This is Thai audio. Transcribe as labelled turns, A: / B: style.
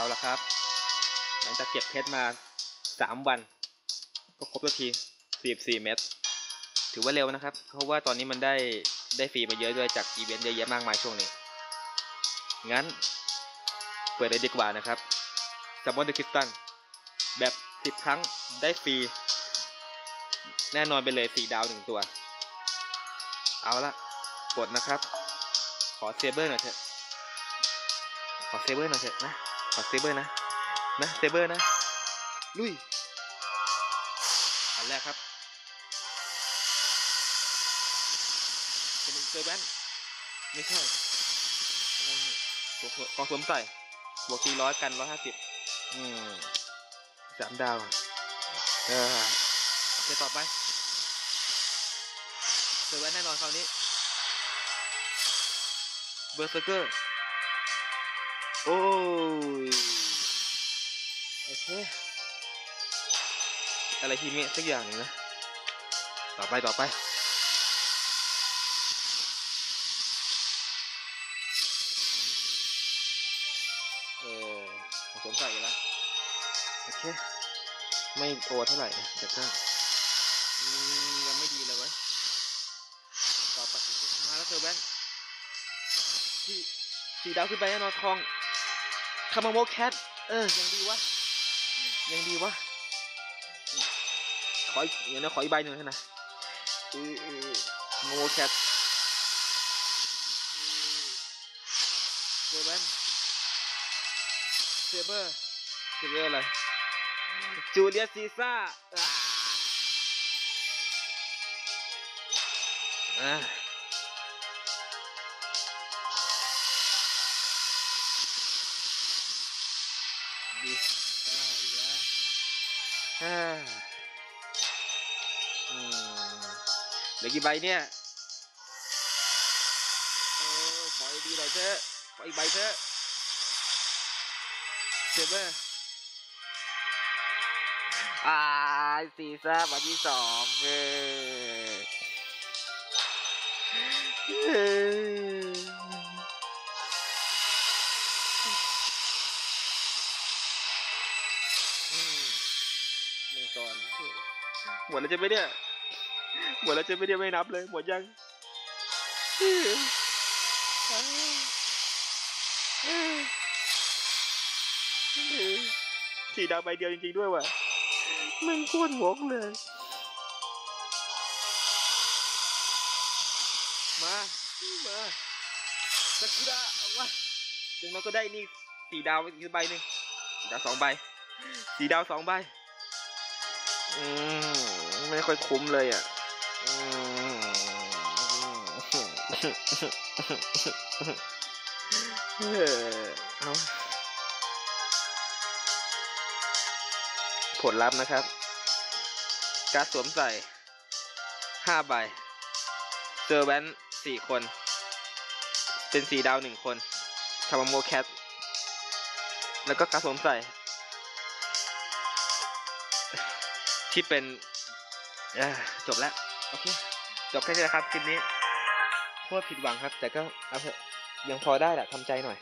A: เอาละครับ หลังจากเก็บเพชรมาสามวัน ก็ครบแล้วทีสี่สี่เม็ดถือว่าเร็วนะครับ เพราะว่าตอนนี้มันได้ได้ฟรีมาเยอะด้วยจากอีเวนต์เยอะแยะมากมายช่วงนี้ งั้น เปิดเลยดีกว่านะครับซัมมอนเดอะคิสตันแบบสิบครั้งได้ฟรี แน่นอนไปเลยสี่ดาวหนึ่งตัว เอาละกดนะครับ ขอเซเบอร์หน่อยเถอะ ขอเซเบอร์หน่อยเถอะนะ ขอเซเบอร์นะ นะเซเบอร์นะ ลุย อันแรกครับเป็นเซอร์แบนไม่ใช่อะไรเนี่ยบวกกองสวมใส่บวกสี่ร้อยกันร้อยห้าสิบอืมสามดาวอะเออโอเคต่อไปเซอร์แบนแน่นอนคราวนี้ เบอร์เซอร์เกอร์ โอ้ยโอเคอะไรทีเมะสักอย่างหนึ่งนะ ต่อไปต่อไปเออผสมใส่ไปแล้วโอเค ไม่โอเท่าไหร่นะแต่ก็อืมยังไม่ดีเลยเว้ยต่อไปมาแล้วเซอร์แบนที่สีดาวขึ้นไปแน่นอนทอง คามาโมแคทเออ ยังดีวะ ยังดีวะ ขออีกเดี๋ยวนะขออีกใบหนึ่งนะโมแคทเซเว่นเซเบอร์เซเบอร์อะไร จูเลียซีซ่าอ่า ดีอีกแล้วเหลือกี่ใบเนี่ยโอ้ขอดีหน่อยเถอะขออีกใบเถอะเซเบอร์อ่าซีซ่าวันที่สองเออ ก่อน หมดแล้วจะไม่เนี่ย หมดแล้วจะไม่เนี่ยไม่นับเลย หมดยังสีดาวใบเดียวจริง ๆ ด้วยว่ะมันโคตรหวกเลย มา มาสักุระเอาวะดี๋ยวเราก็ได้นี่สี่ดาวอีกใบหนึ่งดาวสองใบ สีดาวสองใบ อืมไม่ค่อยคุ้มเลยอะเออเอาผลลัพธ์นะครับ การสวมใส่ห้าใบเจอแวนสี่คน เป็นสีดาวหนึ่งคนทามโมแคท แล้วก็การสวมใส่ ที่เป็นจบแล้วโอเคจบแค่นี้นะครับคลิปนี้โคตรผิดหวังครับ แต่ก็เอาเถอะยังพอได้แหละทำใจหน่อย